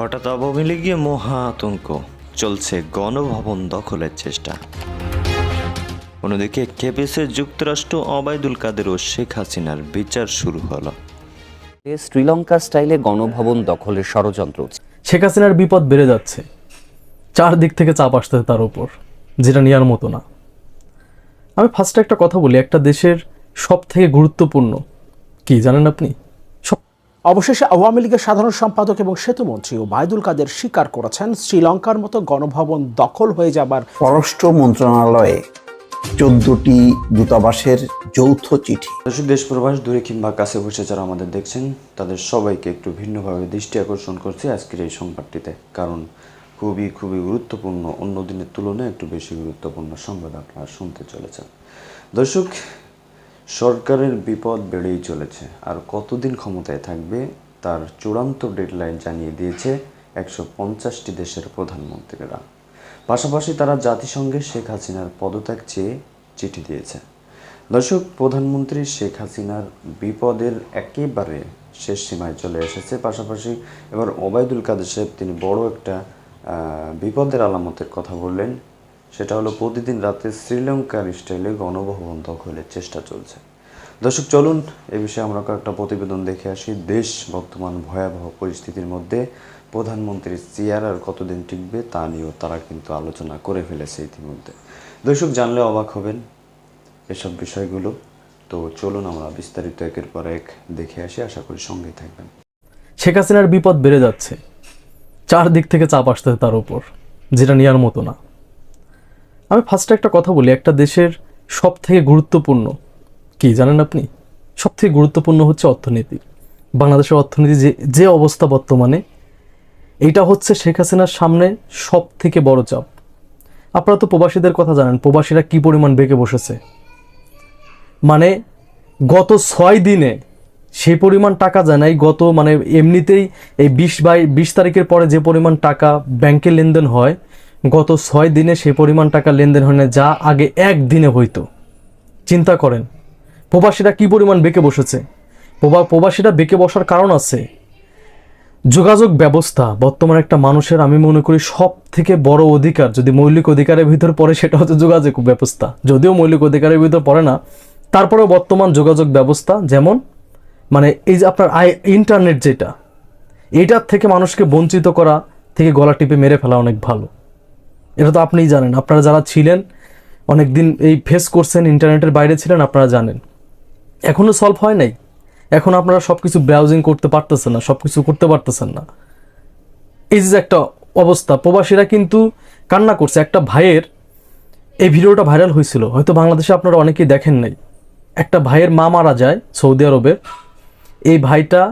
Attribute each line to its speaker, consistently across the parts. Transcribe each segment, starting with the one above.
Speaker 1: হঠাৎ আওয়ামী লীগে মহা আতঙ্ক। চলছে গণভবন দখলের চেষ্টা। অন্যদিকে কেবিসে যুক্তরাষ্ট্র অবায়দুল কাদের ও শেখ হাসিনার বিচার শুরু হলো।
Speaker 2: শ্রীলঙ্কা স্টাইলে গণভবন দখলের ষড়যন্ত্র
Speaker 3: শেখ হাসিনার বিপদ বেড়ে যাচ্ছে। চারদিক থেকে চাপ আসতেছে তার উপর যেটা নেওয়ার মতো না। আমি ফার্স্টে একটা কথা বলি একটা দেশের সব থেকে গুরুত্বপূর্ণ কি জানেন আপনি?
Speaker 4: অবশেষে আওয়ামী লীগের সাধারণ সম্পাদক এবং সেতুমন্ত্রী ওবায়দুল কাদের স্বীকার করেছেন শ্রীলঙ্কার মতো গণভবন দখল হয়ে যাবার
Speaker 5: পররাষ্ট্র মন্ত্রণালয়ে চোদ্দটি দূতাবাসের যৌথ চিঠি।
Speaker 6: দর্শক দেশ প্রবাস দূরে কিংবা কাছে বসে যারা আমাদের দেখছেন তাদের সবাইকে একটু ভিন্নভাবে দৃষ্টি আকর্ষণ করছে আজকের এই সংবাদটিতে। কারণ খুবই খুবই গুরুত্বপূর্ণ অন্য দিনের তুলনায় একটু বেশি গুরুত্বপূর্ণ সংবাদ আপনারা শুনতে চলেছেন। দর্শক সরকারের বিপদ বেড়েই চলেছে। আর কতদিন ক্ষমতায় থাকবে তার চূড়ান্ত ডেডলাইন জানিয়ে দিয়েছে একশো পঞ্চাশটি দেশের প্রধানমন্ত্রীরা। পাশাপাশি তারা জাতিসংঘে শেখ হাসিনার পদত্যাগ চেয়ে চিঠি দিয়েছে। দর্শক, প্রধানমন্ত্রী শেখ হাসিনার বিপদের একেবারে শেষ সীমায় চলে এসেছে। পাশাপাশি এবার ওবায়দুল কাদের সাহেব তিনি বড় একটা বিপদের আলামতের কথা বললেন। সেটা হলো প্রতিদিন রাতে শ্রীলঙ্কার স্টাইলে গণভবন দখলের চেষ্টা চলছে। দর্শক, চলুন এ বিষয়ে আমরা কয়েকটা প্রতিবেদন দেখে আসি। দেশ বর্তমান ভয়াবহ পরিস্থিতির মধ্যে প্রধানমন্ত্রীর চেয়ার আর কতদিন টিকবে তা নিয়েও তারা কিন্তু আলোচনা করে ফেলেছে ইতিমধ্যে। দর্শক, জানলে অবাক হবেন এসব বিষয়গুলো। তো চলুন আমরা বিস্তারিত একের পর এক দেখে আসি। আশা করি সঙ্গেই থাকবেন।
Speaker 3: শেখ হাসিনার বিপদ বেড়ে যাচ্ছে। চারদিক থেকে চাপ আসতেছে তার উপর, যেটা নেওয়ার মতো না। আমি ফার্স্টে একটা কথা বলি, একটা দেশের সব থেকে গুরুত্বপূর্ণ কি জানেন আপনি? সব থেকে গুরুত্বপূর্ণ হচ্ছে অর্থনীতি। বাংলাদেশের অর্থনীতি যে যে অবস্থা বর্তমানে এইটা হচ্ছে শেখ হাসিনার সামনে সব থেকে বড় চাপ। আপনারা তো প্রবাসীদের কথা জানেন, প্রবাসীরা কি পরিমাণ বেঁকে বসেছে? মানে গত ছয় দিনে সেই পরিমাণ টাকা যায় নাই, গত মানে এমনিতেই এই বিশ বাই, বিশ তারিখের পরে যে পরিমাণ টাকা ব্যাংকে লেনদেন হয় গত ছয় দিনে সেই পরিমাণ টাকা লেনদেন হয় না, যা আগে একদিনে হইতো। চিন্তা করেন, প্রবাসীরা কি পরিমাণ বেঁকে বসেছে? প্রবা প্রবাসীরা বেঁকে বসার কারণ আছে। যোগাযোগ ব্যবস্থা, বর্তমানে একটা মানুষের আমি মনে করি সব থেকে বড় অধিকার, যদি মৌলিক অধিকারের ভিতর পড়ে, সেটা হচ্ছে যোগাযোগ ব্যবস্থা। যদিও মৌলিক অধিকারের ভিতর পড়ে না, তারপরেও বর্তমান যোগাযোগ ব্যবস্থা যেমন মানে এই যে আপনার আই ইন্টারনেট যেটা, এটার থেকে মানুষকে বঞ্চিত করা থেকে গলা টিপে মেরে ফেলা অনেক ভালো। এটা তো আপনিই জানেন। আপনারা যারা ছিলেন অনেক দিন এই ফেস করছেন, ইন্টারনেটের বাইরে ছিলেন, আপনারা জানেন। এখনও সলভ হয় নাই। এখন আপনারা সব কিছু ব্রাউজিং করতে পারতেছেন না সব কিছু করতে পারতেছেন না। এই যে একটা অবস্থা, প্রবাসীরা কিন্তু কান্না করছে। একটা ভাইয়ের এই ভিডিওটা ভাইরাল হয়েছিল। হয়তো বাংলাদেশে আপনারা অনেকেই দেখেন নাই। একটা ভাইয়ের মা মারা যায় সৌদি আরবে। এই ভাইটা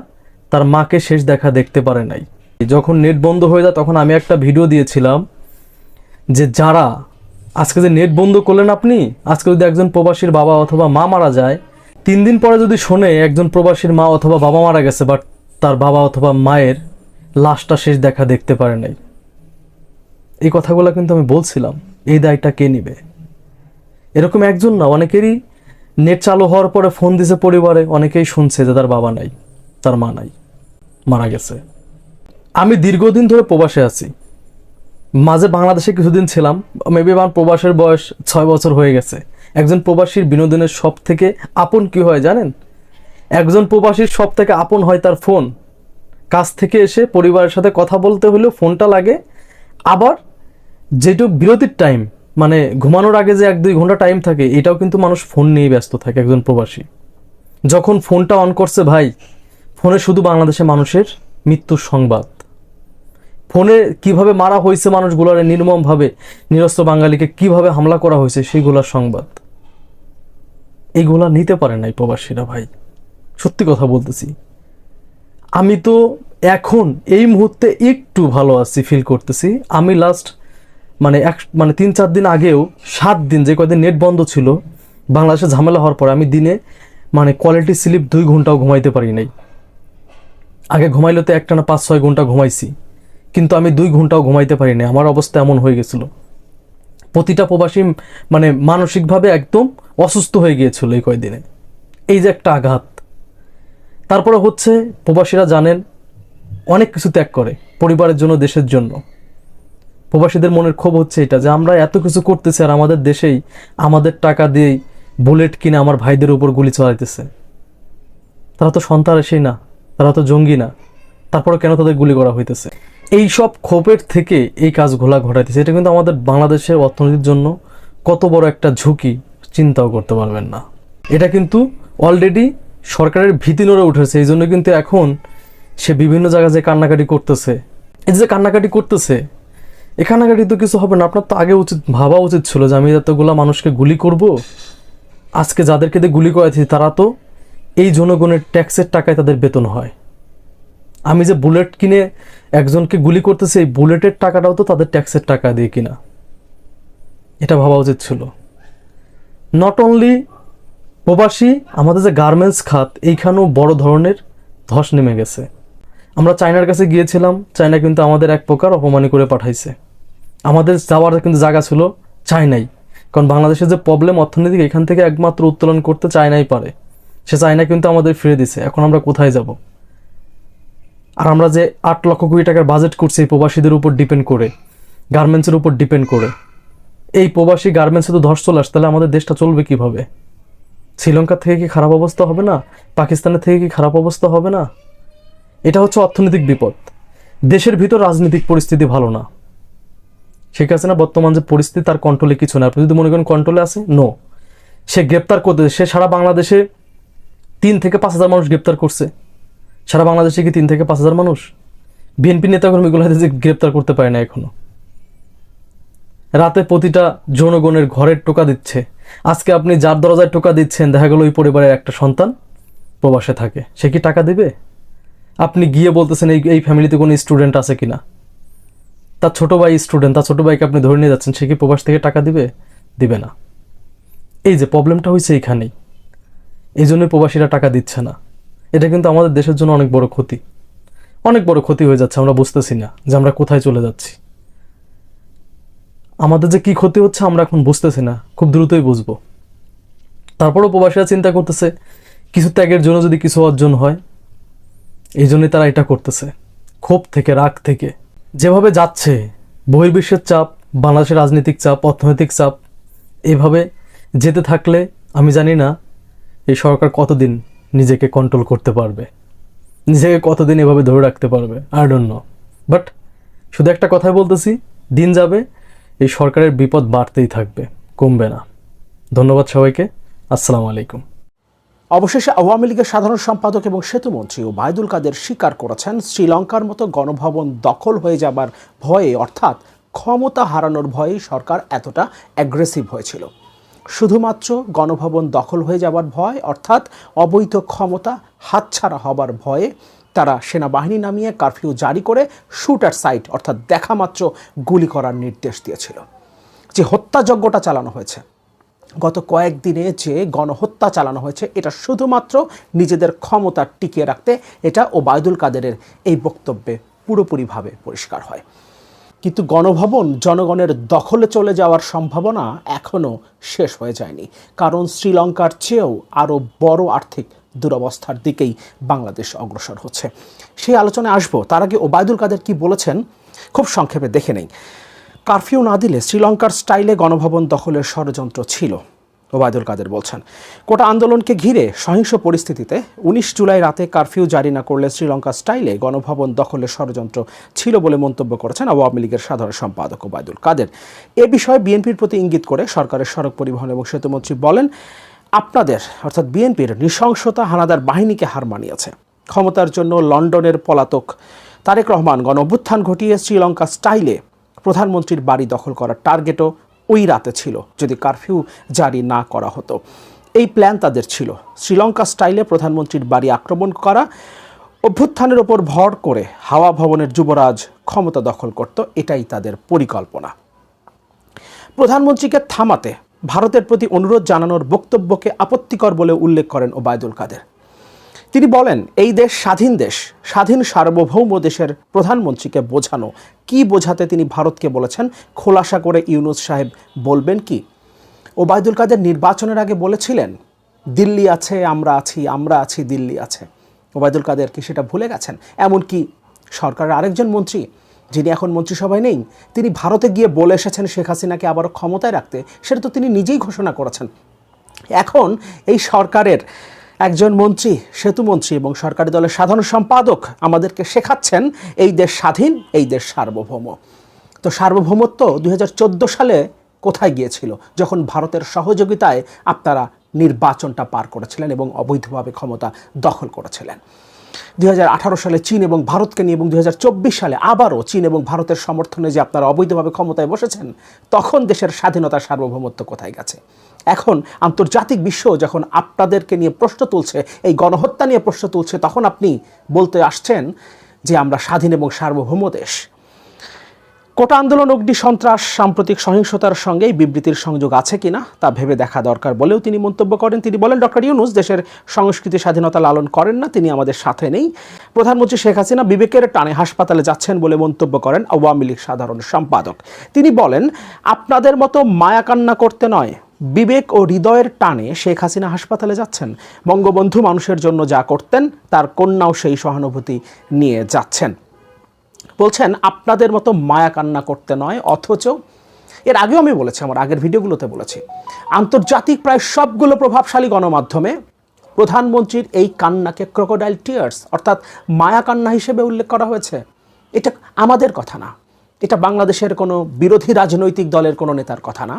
Speaker 3: তার মাকে শেষ দেখা দেখতে পারে নাই। যখন নেট বন্ধ হয়ে যায়, তখন আমি একটা ভিডিও দিয়েছিলাম। যে যারা আজকে যে নেট বন্ধ করলেন আপনি, আজকে যদি একজন প্রবাসীর বাবা অথবা মা মারা যায়, তিন দিন পরে যদি শোনে একজন প্রবাসীর মা অথবা বাবা মারা গেছে বাট তার বাবা অথবা মায়ের লাশটা শেষ দেখা দেখতে পারে নাই। এই কথাগুলো কিন্তু আমি বলছিলাম, এই দায়টা কে নিবে? এরকম একজন না, অনেকেরই নেট চালু হওয়ার পরে ফোন দিছে পরিবারে, অনেকেই শুনছে যে তার বাবা নাই, তার মা নাই, মারা গেছে। আমি দীর্ঘদিন ধরে প্রবাসে আছি। মাঝে বাংলাদেশে কিছুদিন ছিলাম মেবি আমার প্রবাসের বয়স ছয় বছর হয়ে গেছে। একজন প্রবাসীর বিনোদনের সব থেকে আপন কি হয় জানেন? একজন প্রবাসীর সব থেকে আপন হয় তার ফোন। কাজ থেকে এসে পরিবারের সাথে কথা বলতে হলেও ফোনটা লাগে। আবার যেটুক বিরতির টাইম মানে ঘুমানোর আগে যে এক দুই ঘণ্টা টাইম থাকে, এটাও কিন্তু মানুষ ফোন নিয়ে ব্যস্ত থাকে একজন প্রবাসী। যখন ফোনটা অন করছে ভাই, ফোনে শুধু বাংলাদেশে মানুষের মৃত্যুর সংবাদ। ফোনে কীভাবে মারা হয়েছে মানুষগুলোর নির্মমভাবে নিরস্ত্র বাঙালিকে কীভাবে হামলা করা হয়েছে সেইগুলোর সংবাদ। এইগুলা নিতে পারে নাই প্রবাসীরা ভাই। সত্যি কথা বলতেছি। আমি তো এখন এই মুহূর্তে একটু ভালো আছি ফিল করতেছি। আমি লাস্ট মানে এক মানে তিন, চার দিন আগেও সাত দিন যে কয়দিন নেট বন্ধ ছিল, বাংলাদেশে ঝামেলা হওয়ার পরে আমি দিনে মানে কোয়ালিটি স্লিপ দুই ঘন্টাও ঘুমাইতে পারি নাই। আগে ঘুমাইলে তো একটা না পাঁচ, ছয় ঘণ্টা ঘুমাইছি। কিন্তু আমি দুই ঘন্টাও ঘুমাইতে পারি নাই আমার অবস্থা এমন হয়ে গেছিল। প্রতিটা প্রবাসী মানে মানসিকভাবে একদম অসুস্থ হয়ে গিয়েছিল এই কয়দিনে। এই যে একটা আঘাত। তারপরে হচ্ছে প্রবাসীরা জানেন, অনেক কিছু ত্যাগ করে পরিবারের জন্য, দেশের জন্য। প্রবাসীদের মনের ক্ষোভ হচ্ছে এটা, যে আমরা এত কিছু করতেছি আর আমাদের দেশেই আমাদের টাকা দিয়েই বুলেট কিনে আমার ভাইদের উপর গুলি চালাইতেছে। তারা তো সন্ত্রাসী না, তারা তো জঙ্গি না। তারপরে কেন তাদের গুলি করা হইতেছে? এই সব ক্ষোভের থেকে এই কাজগুলা ঘটাইতেছে। এটা কিন্তু আমাদের বাংলাদেশের অর্থনীতির জন্য কত বড় একটা ঝুঁকি, চিন্তাও করতে পারবেন না। এটা কিন্তু অলরেডি সরকারের ভীতি নড়ে উঠেছে, এই জন্য কিন্তু এখন সে বিভিন্ন জায়গায় যে কান্নাকাটি করতেছে, এই যে কান্নাকাটি করতেছে, এ কান্নাকাটি তো কিছু হবে না। আপনার তো আগে উচিত, ভাবা উচিত ছিল যে আমি এতগুলা মানুষকে গুলি করব। আজকে যাদেরকে দিয়ে গুলি করাইছি, তারা তো এই জনগণের ট্যাক্সের টাকায় তাদের বেতন হয়। আমি যে বুলেট কিনে একজনকে গুলি করতেছি, এই বুলেটের টাকাটাও তো তাদের ট্যাক্সের টাকা দিয়ে কিনা। এটা ভাবা উচিত ছিল। নট অনলি প্রবাসী, আমাদের যে গার্মেন্টস খাত, এইখানেও বড় ধরনের ধস নেমে গেছে। আমরা চায়নার কাছে গিয়েছিলাম, চায়না কিন্তু আমাদের এক প্রকার অপমানি করে পাঠাইছে। আমাদের যাওয়ার কিন্তু জায়গা ছিল চায়নাই, কারণ বাংলাদেশের যে প্রবলেম অর্থনৈতিক, এখান থেকে একমাত্র উত্তোলন করতে চায়নাই পারে। সে চায়না কিন্তু আমাদের ফিরে দিছে, এখন আমরা কোথায় যাব? আর আমরা যে আট লক্ষ কোটি টাকার বাজেট করছি এই প্রবাসীদের উপর ডিপেন্ড করে গার্মেন্টসের উপর ডিপেন্ড করে, এই প্রবাসী গার্মেন্টসে তো ধস চলে আসে, তাহলে আমাদের দেশটা চলবে কীভাবে? শ্রীলঙ্কা থেকে কি খারাপ অবস্থা হবে না? পাকিস্তানের থেকে কি খারাপ অবস্থা হবে না? এটা হচ্ছে অর্থনৈতিক বিপদ। দেশের ভিতর রাজনৈতিক পরিস্থিতি ভালো না। শেখ হাসিনা বর্তমান যে পরিস্থিতি, তার কন্ট্রোলে কিছু না যদি মনে করেন কন্ট্রোলে আছে নো সে গ্রেপ্তার করতে সে সারা বাংলাদেশে তিন থেকে পাঁচ হাজার মানুষ গ্রেপ্তার করছে। সারা বাংলাদেশে কি তিন থেকে পাঁচ হাজার মানুষ? বিএনপি নেতাকর্মীগুলো হয়তো যে গ্রেপ্তার করতে পারে না এখনও। রাতে প্রতিটা জনগণের ঘরের টোকা দিচ্ছে। আজকে আপনি যার দরজায় টোকা দিচ্ছেন, দেখা গেল ওই পরিবারের একটা সন্তান প্রবাসে থাকে। সে কি টাকা দিবে? আপনি গিয়ে বলতেছেন এই এই ফ্যামিলিতে কোনো স্টুডেন্ট আছে কি না তার ছোট ভাই স্টুডেন্ট তার ছোট ভাইকে আপনি ধরে নিয়ে যাচ্ছেন, সে কি প্রবাস থেকে টাকা দিবে? দিবে না। এই যে প্রবলেমটা হয়েছে এইখানেই এই জন্যই প্রবাসীরা টাকা দিচ্ছে না। এটা কিন্তু আমাদের দেশের জন্য অনেক বড় ক্ষতি। অনেক বড় ক্ষতি হয়ে যাচ্ছে, আমরা বুঝতেছি না যে আমরা কোথায় চলে যাচ্ছি। আমাদের যে কি ক্ষতি হচ্ছে আমরা এখন বুঝতেছি না, খুব দ্রুতই বুঝব। তারপরেও প্রবাসীরা চিন্তা করতেছে, কিছু ত্যাগের জন্য যদি কিছু অর্জন হয়, এই জন্যই তারা এটা করতেছে। ক্ষোভ থেকে, রাগ থেকে। যেভাবে যাচ্ছে, বহির্বিশ্বের চাপ, বাংলাদেশের রাজনৈতিক চাপ, অর্থনৈতিক চাপ, এভাবে যেতে থাকলে, আমি জানি না, এই সরকার কতদিন নিজেকে কন্ট্রোল করতে পারবে। নিজেকে কতদিন এভাবে ধরে রাখতে পারবে? আই ডোন্ট নো বাট শুধু একটা কথাই বলতেছি, দিন যাবে, এই সরকারের বিপদ বাড়তেই থাকবে, কমবে না। ধন্যবাদ সবাইকে, আসসালামু আলাইকুম।
Speaker 4: অবশেষে আওয়ামী লীগের সাধারণ সম্পাদক এবং সেতুমন্ত্রী ও বায়দুল কাদের স্বীকার করেছেন, শ্রীলঙ্কার মতো গণভবন দখল হয়ে যাবার ভয়ে, অর্থাৎ ক্ষমতা হারানোর ভয়েই সরকার এতটা অ্যাগ্রেসিভ হয়েছিল। শুধুমাত্র গণভবন দখল হয়ে যাবার ভয় অর্থাৎ অবৈধ ক্ষমতা হাতছাড়া হবার ভয়ে তারা সেনাবাহিনী নামিয়ে কারফিউ জারি করে শুট অ্যাট সাইট অর্থাৎ দেখামাত্র গুলি করার নির্দেশ দিয়েছিল। যে হত্যাযজ্ঞটা চালানো হয়েছে। গত কয়েকদিনে যে গণহত্যা চালানো হয়েছে, এটা শুধুমাত্র নিজেদের ক্ষমতা টিকিয়ে রাখতে এটা ওবায়দুল কাদেরের এই বক্তব্যে পুরোপুরিভাবে পরিষ্কার হয়। কিন্তু গণভবন জনগণের দখলে চলে যাওয়ার সম্ভাবনা এখনও শেষ হয়ে যায়নি। কারণ শ্রীলঙ্কার চেয়েও আরও বড় আর্থিক দুরবস্থার দিকেই বাংলাদেশ অগ্রসর হচ্ছে। সেই আলোচনায় আসব। তার আগে ওবায়দুল কাদের কি বলেছেন খুব সংক্ষেপে দেখে নেই। কারফিউ না দিলে শ্রীলঙ্কার স্টাইলে গণভবন দখলের ষড়যন্ত্র ছিল। ওবায়দুল কাদের বলছেন। কোটা আন্দোলনকে ঘিরে সহিংস পরিস্থিতিতে উনিশ জুলাই রাতে কারফিউ জারি না করলে শ্রীলঙ্কা স্টাইলে গণভবন দখলের ষড়যন্ত্র ছিল বলে মন্তব্য করেছেন আওয়ামী লীগের সাধারণ সম্পাদক ওবায়দুল কাদের। এ বিষয়ে বিএনপির প্রতি ইঙ্গিত করে সরকারের সড়ক পরিবহন এবং সেতুমন্ত্রী বলেন, আপনাদের, অর্থাৎ বিএনপির নৃশংসতা হানাদার বাহিনীকে হার মানিয়েছে। ক্ষমতার জন্য লন্ডনের পলাতক তারেক রহমান গণ অভ্যুত্থান ঘটিয়ে শ্রীলঙ্কা স্টাইলে প্রধানমন্ত্রীর বাড়ি দখল করার টার্গেটও ওই রাতে ছিল যদি কারফিউ জারি না করা হতো। এই প্ল্যান তাদের ছিল। শ্রীলঙ্কা স্টাইলে প্রধানমন্ত্রীর বাড়ি আক্রমণ করা, অভ্যুত্থানের ওপর ভর করে হাওয়া ভবনের যুবরাজ ক্ষমতা দখল করত, এটাই তাদের পরিকল্পনা। প্রধানমন্ত্রীকে থামাতে ভারতের প্রতি অনুরোধ জানানোর বক্তব্যকে আপত্তিকর বলে উল্লেখ করেন ওবায়দুল কাদের। তিনি বলেন, এই দেশ স্বাধীন দেশ, স্বাধীন সার্বভৌম দেশের প্রধানমন্ত্রীকে বোঝানো। কি বোঝাতে তিনি ভারতকে বলেছেন? খোলাসা করে ইউনুস সাহেব বলবেন কি? ওবায়দুল কাদের নির্বাচনের আগে বলেছিলেন, দিল্লি আছে, আমরা আছি আমরা আছি, দিল্লি আছে। ওবায়দুল কাদের কি সেটা ভুলে গেছেন? এমনকি সরকারের আরেকজন মন্ত্রী, যিনি এখন মন্ত্রিসভায় নেই, তিনি ভারতে গিয়ে বলে এসেছেন শেখ হাসিনাকে আবারও ক্ষমতায় রাখতে, সেটা তো তিনি নিজেই ঘোষণা করেছেন। এখন এই সরকারের একজন মন্ত্রী সেতুমন্ত্রী এবং সরকারি দলের সাধারণ সম্পাদক আমাদেরকে শেখাচ্ছেন এই দেশ স্বাধীন, এই দেশ সার্বভৌম। তো সার্বভৌমত্ব দুই হাজার চোদ্দ সালে কোথায় গিয়েছিল? যখন ভারতের সহযোগিতায় আপনারা নির্বাচনটা পার করেছিলেন এবং অবৈধভাবে ক্ষমতা দখল করেছিলেন। দুই হাজার আঠারো সালে চীন এবং ভারতকে নিয়ে এবং দুই হাজার চব্বিশ সালে আবারও চীন এবং ভারতের সমর্থনে যে আপনারা অবৈধভাবে ক্ষমতায় বসেছেন, তখন দেশের স্বাধীনতার সার্বভৌমত্ব কোথায় গেছে? এখন আন্তর্জাতিক বিশ্ব যখন আপনাদেরকে নিয়ে প্রশ্ন তুলছে, এই গণহত্যা নিয়ে প্রশ্ন তুলছে, তখন আপনি বলতে আসছেন যে আমরা স্বাধীন এবং সার্বভৌম দেশ। কোটা আন্দোলন, অগ্নি সন্ত্রাস, সাম্প্রতিক সহিংসতার সঙ্গে বিবৃতির সংযোগ আছে কিনা তা ভেবে দেখা দরকার বলেও তিনি মন্তব্য করেন। তিনি বলেন, ডক্টর ইউনুস দেশের সংস্কৃতি স্বাধীনতা লালন করেন না, তিনি আমাদের সাথে নেই। প্রধানমন্ত্রী শেখ হাসিনা বিবেকের টানে হাসপাতালে যাচ্ছেন বলে মন্তব্য করেন আওয়ামী লীগ সাধারণ সম্পাদক। তিনি বলেন, আপনাদের মতো মায়া কান্না করতে নয়, বিবেক ও হৃদয়ের টানে শেখ হাসিনা হাসপাতালে যাচ্ছেন। বঙ্গবন্ধু মানুষের জন্য যা করতেন, তার কন্যাও সেই সহানুভূতি নিয়ে যাচ্ছেন। বলছেন, আপনাদের মতো মায়া কান্না করতে নয়, অথচ এর আগেও আমি বলেছি, আমার আগের ভিডিওগুলোতে বলেছি, আন্তর্জাতিক প্রায় সবগুলো প্রভাবশালী গণমাধ্যমে প্রধানমন্ত্রীর এই কান্নাকে ক্রোকোডাইল টিয়ার্স অর্থাৎ মায়া কান্না হিসেবে উল্লেখ করা হয়েছে। এটা আমাদের কথা না। এটা বাংলাদেশের কোনো বিরোধী রাজনৈতিক দলের কোনো নেতার কথা না।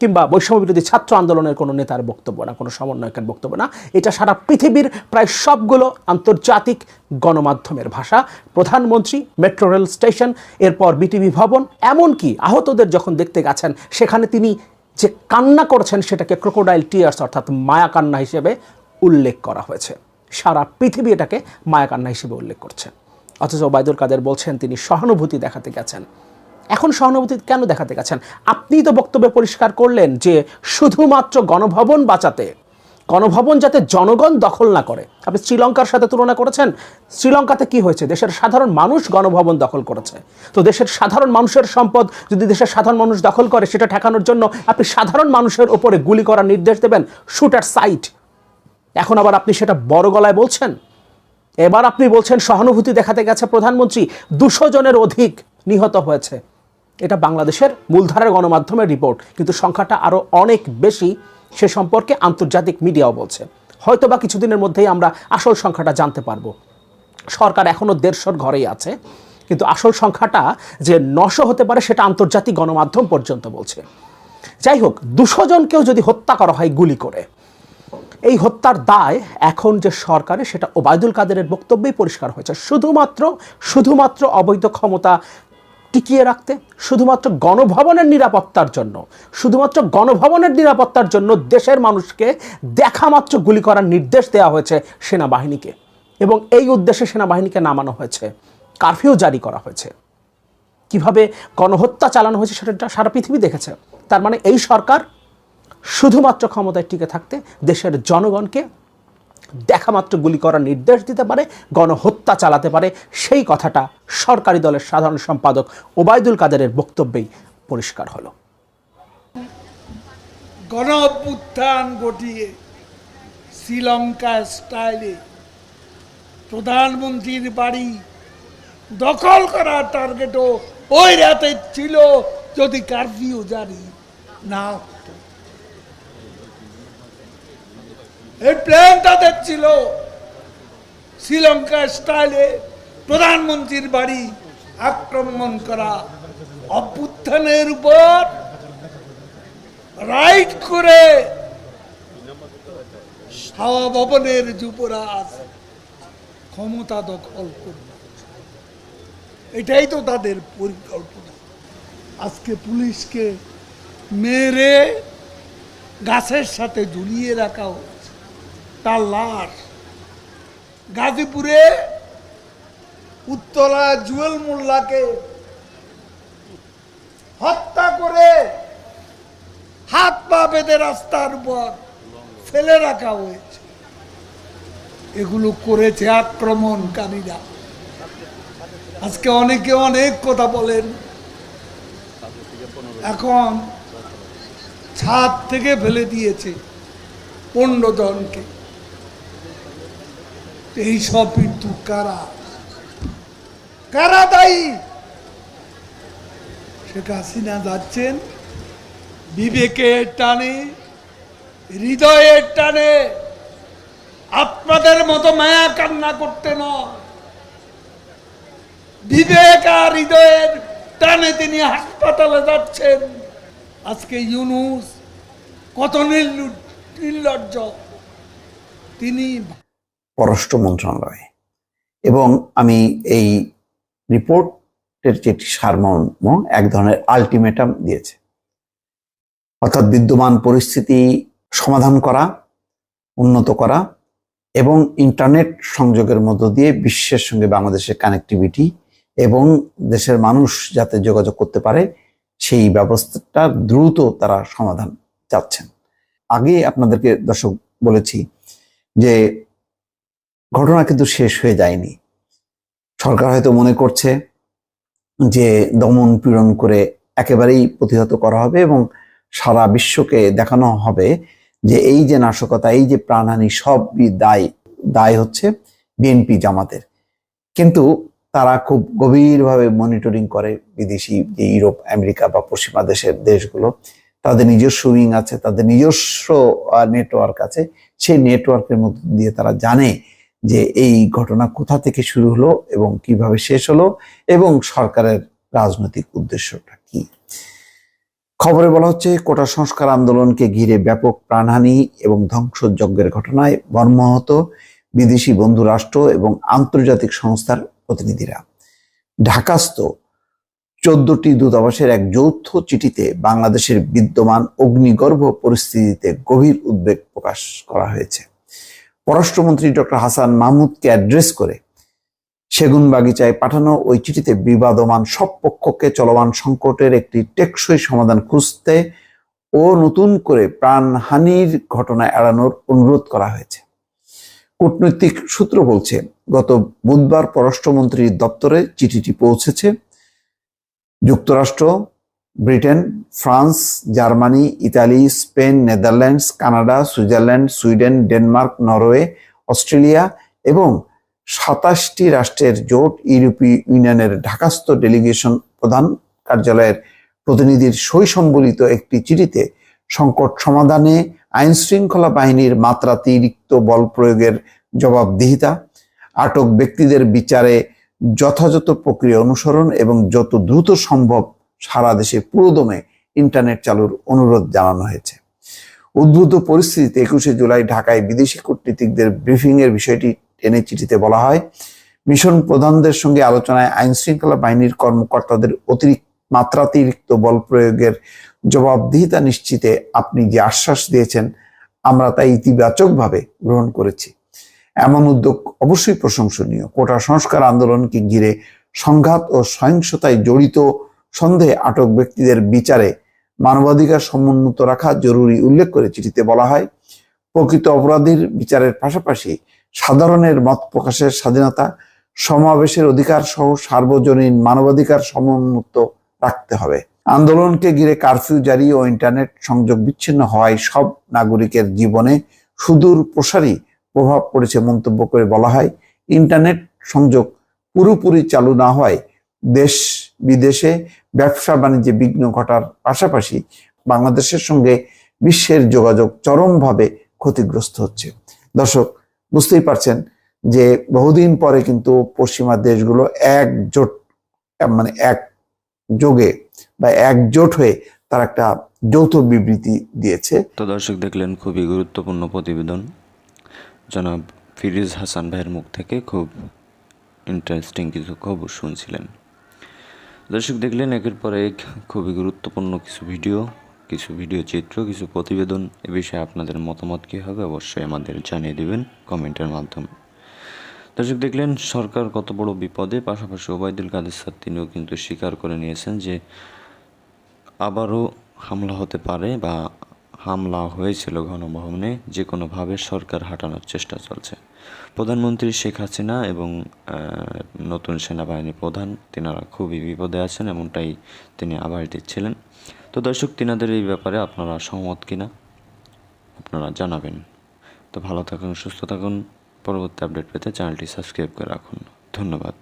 Speaker 4: কিংবা বৈষম্য বিরোধী ছাত্র আন্দোলনের কোনো নেতার বক্তব্য না, কোনো সমন্বয়কের বক্তব্য না। এটা সারা পৃথিবীর প্রায় সবগুলো আন্তর্জাতিক গণমাধ্যমের ভাষা। প্রধানমন্ত্রী, মেট্রো রেল স্টেশন, এরপর বিটিভি ভবন, এমনকি আহতদের যখন দেখতে গেছেন, সেখানে তিনি যে কান্না করছেন সেটাকে ক্রোকোডাইল টিয়ার্স অর্থাৎ মায়া কান্না হিসেবে উল্লেখ করা হয়েছে। সারা পৃথিবী এটাকে মায়া কান্না হিসেবে উল্লেখ করছে। অথচ ওবায়দুল কাদের বলছেন, তিনি সহানুভূতি দেখাতে গেছেন। এখন সহানুভূতি কেন দেখাতে গেছেন? আপনিই তো বক্তব্যে পরিষ্কার করলেন যে শুধুমাত্র গণভবন বাঁচাতে, গণভবন যাতে জনগণ দখল না করে। আপনি শ্রীলঙ্কার সাথে তুলনা করেছেন? শ্রীলঙ্কাতে কি হয়েছে? দেশের সাধারণ মানুষ গণভবন দখল করেছে। তো দেশের সাধারণ মানুষের সম্পদ যদি দেশের সাধারণ মানুষ দখল করে, সেটা ঠেকানোর জন্য আপনি সাধারণ মানুষের ওপরে গুলি করার নির্দেশ দেবেন শুট অ্যাট সাইট এখন আবার আপনি সেটা বড় গলায় বলছেন? এবার আপনি বলছেন সহানুভূতি দেখাতে গেছে প্রধানমন্ত্রী, দুশো জনের অধিক নিহত হয়েছে। এটা বাংলাদেশের মূলধারার গণমাধ্যমের রিপোর্ট কিন্তু সংখ্যাটা আরও অনেক বেশি, সে সম্পর্কে আন্তর্জাতিক মিডিয়াও বলছে। হয়তো বা কিছুদিনের মধ্যেই আমরা আসল সংখ্যাটা জানতে পারব। সরকার এখনও দেড়শোর ঘরেই আছে, কিন্তু আসল সংখ্যাটা যে নশো হতে পারে সেটা আন্তর্জাতিক গণমাধ্যম পর্যন্ত বলছে। যাই হোক, দুশো জনকেও যদি হত্যা করা হয় গুলি করে, এই হত্যার দায় এখন যে সরকারে সেটা ওবায়দুল কাদেরের বক্তব্যেই পরিষ্কার হয়েছে। শুধুমাত্র শুধুমাত্র অবৈধ ক্ষমতা টিকিয়ে রাখতে শুধুমাত্র গণভবনের নিরাপত্তার জন্য, শুধুমাত্র গণভবনের নিরাপত্তার জন্য দেশের মানুষকে দেখা মাত্র গুলি করার নির্দেশ দেওয়া হয়েছে সেনাবাহিনীকে। এবং এই উদ্দেশ্যে সেনাবাহিনীকে নামানো হয়েছে, কারফিউ জারি করা হয়েছে। কীভাবে গণহত্যা চালানো হয়েছে সেটা সারা পৃথিবী দেখেছে। তার মানে এই সরকার শুধুমাত্র ক্ষমতায় টিকে থাকতে দেশের জনগণকে দেখামাত্র গুলি করার নির্দেশ দিতে পারে, গণহত্যা চালাতে পারে। সেই কথাটা সরকারি দলের সাধারণ সম্পাদক ওবায়দুল কাদেরের বক্তব্যেই পরিষ্কার হলো।
Speaker 7: গণ অভ্যুত্থান ঘটিয়ে শ্রীলঙ্কা স্টাইলে প্রধানমন্ত্রীর বাড়ি দখল করার টার্গেটও ওই রাতে ছিল যদি কারফিউ জারি না হতো এই প্ল্যান তাদের ছিল শ্রীলঙ্কা স্টাইলে প্রধানমন্ত্রীর বাড়ি আক্রমণ করা, অভ্যুত্থানের উপর রাইট করে হাওয়া যুবরাজ ক্ষমতা দখল করবে এটাই তো তাদের পরিকল্পনা। আজকে পুলিশকে মেরে গাছের সাথে ঝুলিয়ে রাখা হয়েছে লাশ। গাজীপুরে উত্তরা জুয়েল মোল্লাকে হত্যা করে হাত পা বেঁধে রাস্তার উপর ফেলে রাখা হয়েছে। এগুলো করেছে আক্রমণকারীরা। আজকে অনেকে অনেক কথা বলেন। এখন ছাদ থেকে ফেলে দিয়েছে পনেরো জনকে। এই সব কিন্তু কারা? কারা দায়ী? শেখ হাসিনা যাচ্ছেন বিবেকের টানে, হৃদয়ের টানে। আপনাদের মতো মায়া কান্না করতে নয়। বিবেক আর হৃদয়ের টানে তিনি হাসপাতালে যাচ্ছেন। আজকে ইউনুস কত নির্লু- নির্লজ্জ। তিনি
Speaker 5: পররাষ্ট্র মন্ত্রণালয়ে। এবং আমি এই রিপোর্টের যেটি সারমর্ম, এক ধরনের আলটিমেটাম দিয়েছে। অর্থাৎ বিদ্যমান পরিস্থিতি সমাধান করা, উন্নত করা এবং ইন্টারনেট সংযোগের মধ্য দিয়ে বিশ্বের সঙ্গে বাংলাদেশের কানেক্টিভিটি এবং দেশের মানুষ যাতে যোগাযোগ করতে পারে, সেই ব্যবস্থাটা দ্রুত তারা সমাধান চাচ্ছেন। আগে আপনাদেরকে দর্শক বলেছি যে ঘটনা কিন্তু শেষ হয়ে যায়নি। সরকার হয়তো মনে করছে যে দমন পীড়ন করে একেবারেই প্রতিহত করা হবে এবং সারা বিশ্বকে দেখানো হবে যে এই যে নাশকতা, এই যে প্রাণহানি সবই দায় দায় হচ্ছে বিএনপি জামাতের। কিন্তু তারা খুব গভীরভাবে মনিটরিং করে বিদেশি যে ইউরোপ, আমেরিকা বা পশ্চিমা দেশের দেশগুলো, তাদের নিজস্ব উইং আছে, তাদের নিজস্ব নেটওয়ার্ক আছে। সেই নেটওয়ার্কের মধ্যে দিয়ে তারা জানে যে এই ঘটনা কোথা থেকে শুরু হলো এবং কীভাবে শেষ হলো এবং সরকারের রাজনৈতিক উদ্দেশ্যটা কি? খবরে বলা হচ্ছে, কোটা সংস্কার আন্দোলনকে ঘিরে ব্যাপক প্রাণহানি এবং ধ্বংসযজ্ঞের ঘটনায় মর্মাহত বিদেশি বন্ধু রাষ্ট্র এবং আন্তর্জাতিক সংস্থার প্রতিনিধিরা। ঢাকাস্থ চোদ্দটি দূতাবাসের এক যৌথ চিঠিতে বাংলাদেশের বিদ্যমান অগ্নিগর্ভ পরিস্থিতিতে গভীর উদ্বেগ প্রকাশ করা হয়েছে। পররাষ্ট্রমন্ত্রী ডক্টর হাসান মাহমুদকে অ্যাড্রেস করে সেগুন বাগিচায় পাঠানো ওই চিঠিতে বিবাদমান সব পক্ষকে চলমান সংকটের একটি টেকসই সমাধান খুঁজতে ও নতুন করে প্রাণহানির ঘটনা এড়ানোর অনুরোধ করা হয়েছে। কূটনৈতিক সূত্র বলছে, গত বুধবার পররাষ্ট্রমন্ত্রীর দপ্তরে চিঠিটি পৌঁছেছে। যুক্তরাষ্ট্র Britain, France, Germany, Italy, Spain, Netherlands, Canada, Switzerland, Sweden, Denmark, Norway, Australia এবং সাতাশটি রাষ্ট্রের জোট ইউরোপীয় ইউনিয়নের ঢাকাস্থ ডেলিগেশন প্রধান কার্যালয়ের প্রতিনিধির সই সম্বলিত একটি চিঠিতে সংকট সমাধানে আইন শৃঙ্খলা বাহিনীর মাত্রাতিরিক্ত বল প্রয়োগের জবাবদিহিতা, আটক ব্যক্তিদের বিচারে যথাযথ প্রক্রিয়া অনুসরণ এবং যত দ্রুত সম্ভব সারা দেশে পুরোদমে ইন্টারনেট চালুর অনুরোধ জানানো হয়েছে। উদ্ভূত পরিস্থিতিতে একুশে জুলাই ঢাকায় বিদেশি কূটনীতিকদের ব্রিফিং এর বিষয়টি টেনে চিঠিতে বলা হয়। মিশন প্রধানদের সঙ্গে আলোচনায় আইন শৃঙ্খলা বাহিনীর কর্মকর্তাদের অতিরিক্ত মাত্রাতিরিক্ত বল প্রয়োগের জবাবদিহিতা নিশ্চিতে আপনি যে আশ্বাস দিয়েছেন, আমরা তাই ইতিবাচকভাবে গ্রহণ করেছি। এমন উদ্যোগ অবশ্যই প্রশংসনীয়। কোটা সংস্কার আন্দোলনকে ঘিরে সংঘাত ও সহিংসতায় জড়িত সন্দেহে আটক ব্যক্তিদের বিচারে মানবাধিকার সমুন্নত রাখা জরুরি উল্লেখ করে চিঠিতে বলা হয়, প্রকৃত অপরাধীর বিচারের পাশাপাশি সাধারণের মত প্রকাশের স্বাধীনতা, সমাবেশের অধিকার সহ সার্বজনীন মানবাধিকার সমুন্নত রাখতে হবে। আন্দোলনকে ঘিরে কারফিউ জারি ও ইন্টারনেট সংযোগ বিচ্ছিন্ন হওয়ায় সব নাগরিকের জীবনে সুদূর প্রসারী প্রভাব পড়েছে মন্তব্য করে বলা হয়, ইন্টারনেট সংযোগ পুরোপুরি চালু না হয় দেশ বিদেশে ব্যবসা বাণিজ্যে বিঘ্ন ঘটার পাশাপাশি বাংলাদেশের সঙ্গে বিশ্বের যোগাযোগ চরমভাবে ক্ষতিগ্রস্ত হচ্ছে। দর্শক, বুঝতেই পারছেন যে বহুদিন পরে কিন্তু পশ্চিমা দেশগুলো একজোট মানে এক যোগে বা একজোট হয়ে তার একটা যৌথ বিবৃতি দিয়েছে।
Speaker 6: তো দর্শক দেখলেন, খুবই গুরুত্বপূর্ণ প্রতিবেদন। জনাব ফিরিজ হাসান ভাইয়ের মুখ থেকে খুব ইন্টারেস্টিং কিছু খবর শুনছিলেন। দর্শক দেখলেন, একের পর এক খুবই গুরুত্বপূর্ণ কিছু ভিডিও কিছু ভিডিও চিত্র, কিছু প্রতিবেদন। এ বিষয়ে আপনাদের মতামত কী হবে অবশ্যই আমাদের জানিয়ে দেবেন কমেন্টের মাধ্যমে। দর্শক দেখলেন, সরকার কত বড় বিপদে, পাশাপাশি ওবায়দুল কাদের স্যার তিনিও কিন্তু স্বীকার করে নিয়েছেন যে আবারও হামলা হতে পারে বা হামলা হয়েছিল গণভবনে, যে কোনোভাবে সরকার হাঁটানোর চেষ্টা চলছে। প্রধানমন্ত্রী শেখ হাসিনা এবং নতুন সেনাবাহিনী প্রধান, তিনারা খুবই বিপদে আছেন, এমনটাই তিনি আভাস দিচ্ছিলেন। তো দর্শক, তিনাদের এই ব্যাপারে আপনারা সহমত কিনা? আপনারা জানাবেন। তো ভালো থাকুন, সুস্থ থাকুন। পরবর্তী আপডেট পেতে চ্যানেলটি সাবস্ক্রাইব করে রাখুন। ধন্যবাদ।